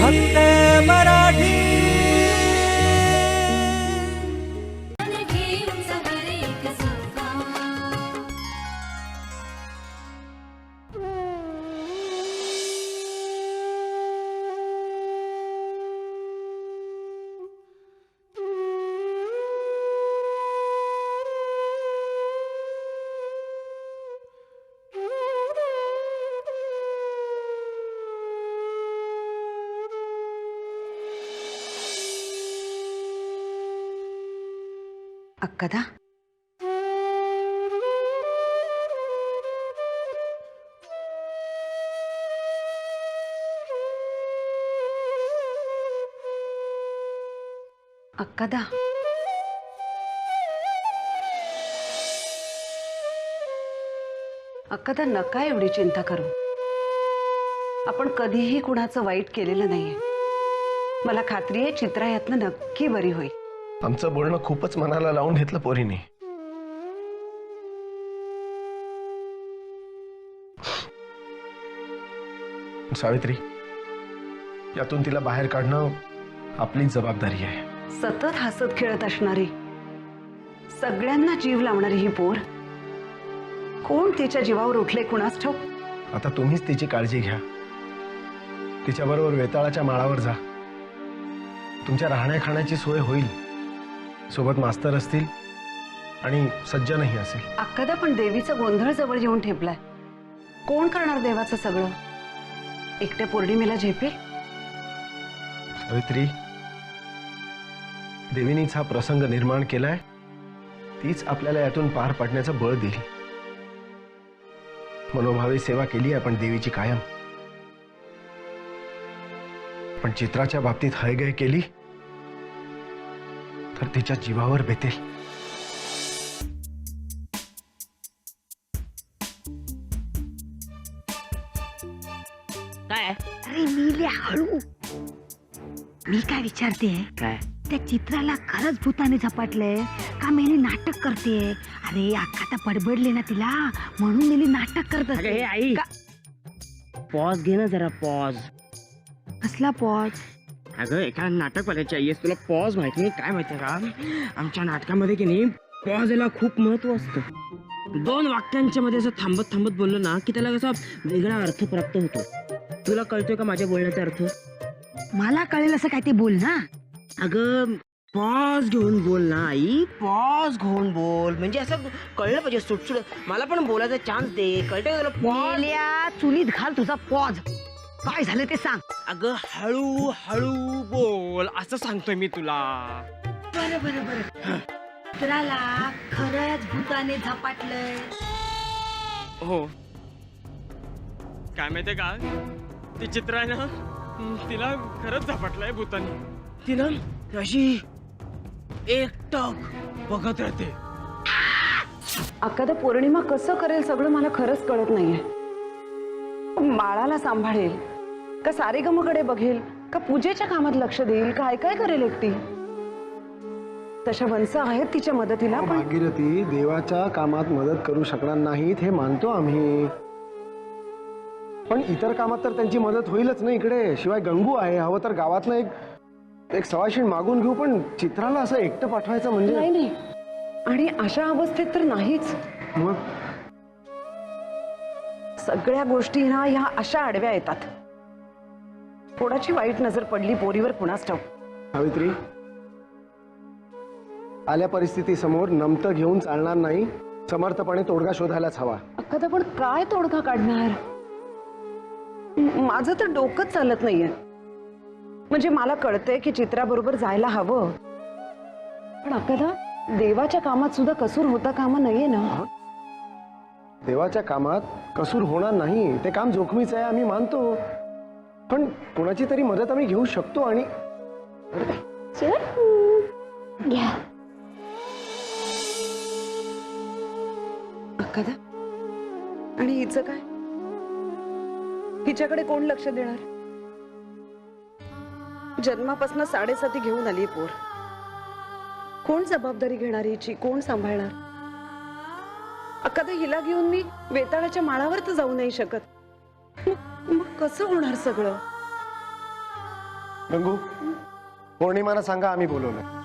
फक्त मराठी కదా అక్కదా? अक्कादा नका एवढी चिंता करू आपण कधीही कुणाचं वाईट केलेलं नाहीये मला खात्री आहे चित्रा यातनं नक्की बरी होईल आमचं बोलणं खूपच मनाला लावून घेतलं पोरीने. सावित्री यातून तिला बाहेर काढणं आपलीच जबाबदारी आहे. सतत हसत खेळत असणारी सगळ्यांना जीव लावणारी ही पोर कोण तिच्या जीवावर उठले कुणास ठाऊक? आता तुम्हीच तिची काळजी घ्या. तिच्याबरोबर वेताळाच्या माळावर जा. तुमच्या राहण्या खाण्याची सोय होईल. सोबत मास्तर असतील आणि सज्जनही असेल. अक्कदा पण देवीचा गोंधळ जवळ येऊन ठेपलाय. कोण करणार देवाचं सगळं? एकट्या पौर्णिमेला झेपेल? सावित्री देवीनीच हा प्रसंग निर्माण केलाय तीच आपल्याला यातून पार पाडण्याचं बळ देईल. मनोभावे सेवा केली आपण देवीची कायम. पण चित्राच्या बाबतीत हयगय केली तर तिच्या जीवावर बेतेल. काय? अरे मील्या हळू. मी काय विचारते? काय? त्या चित्राला खरंच भूताने झपाटलंय का मेली नाटक करते? अरे अख्खा तर बडबडले ना तिला. म्हणून मेली नाटक करत हे आई. पॉज घे ना जरा पॉज कसला पॉज अगं एका नाटक बनायची आई आहेस, तुला पॉज माहिती नाही? काय माहितीये का? आमच्या नाटकामध्ये की नाही पॉज याला खूप महत्त्व असतं. दोन वाक्यांच्या मध्ये असं थांबत थांबत बोललो ना की त्याला कसा वेगळा अर्थ प्राप्त होतो. तुला कळतोय का माझ्या बोलण्याचा अर्थ? मला कळेल असं काय ते बोल ना. अगं पॉज घेऊन बोल ना आई. पॉज घेऊन बोल. म्हणजे असं कळलं पाहिजे सुटसुट मला पण बोलायचा चान्स दे. कळतंय का तुला? पॉज चुलीत घाल तुझा पॉज काय झालं ते सांग. अगं हळू हळू बोल. असं सांगतोय मी तुला. बरं बरं बरं. चित्राला खरंच भूताने झपाटलंय. हो. काय माहितीये का? ती चित्र आहे ना तिला खरंच झपाटलंय भूतानी. तिनं अशी एकटक बघत राहते. अक्कदा पौर्णिमा कसं करेल सगळं मला खरंच कळत नाहीये. माळाला सांभाळेल. का सारेगमकडे बघेल? का पूजेच्या कामात लक्ष देईल? काय काय करेल एकटी? तशा वंस आहेत तिच्या मदतीला पण भागीरथी देवाच्या कामात मदत करू शकणार नाहीत हे मानतो आम्ही. पण इतर कामात तर त्यांची मदत होईलच ना इकडे. शिवाय गंगू आहे. हवं तर गावातनं एक एक सवाशीण मागून घेऊ पण चित्राला असं एकटं पाठवायचं नाही म्हणजे नाही. आणि अशा अवस्थेत तर नाहीच. मग? सगळ्या गोष्टी ना ह्या अशा आडव्या येतात. कोणाची वाईट नजर पडली पोरीवर पुन्हाच ठाऊक? सावित्री आल्या परिस्थितीसमोर नमतं घेऊन चालणार नाही समर्थपणे तोडगा शोधायलाच हवा. अक्का पण काय तोडगा काढणार? म- माझं तर डोकंच चालत नाहीये. म्हणजे मला कळतंय की चित्राबरोबर जायला हवं. पण अक्का देवाच्या कामात सुद्धा कसूर होता कामा नाहीये ना? देवाच्या कामात कसूर होणार नाही ते काम जोखमीचं आहे आम्ही मानतो. पण कोणाची तरी मदत आम्ही घेऊ शकतो आणि घ्या. आणि हिचं काय? हिच्याकडे कोण लक्ष देणार? जन्मापासून साडेसाती घेऊन आली पोर. कोण जबाबदारी घेणार हिची? कोण सांभाळणार? अक्का हिला घेऊन मी वेताळाच्या माळावर तर जाऊ नाही शकत. कसं होणार सगळं? गंगू पौर्णिमाला सांगा आम्ही बोलवलं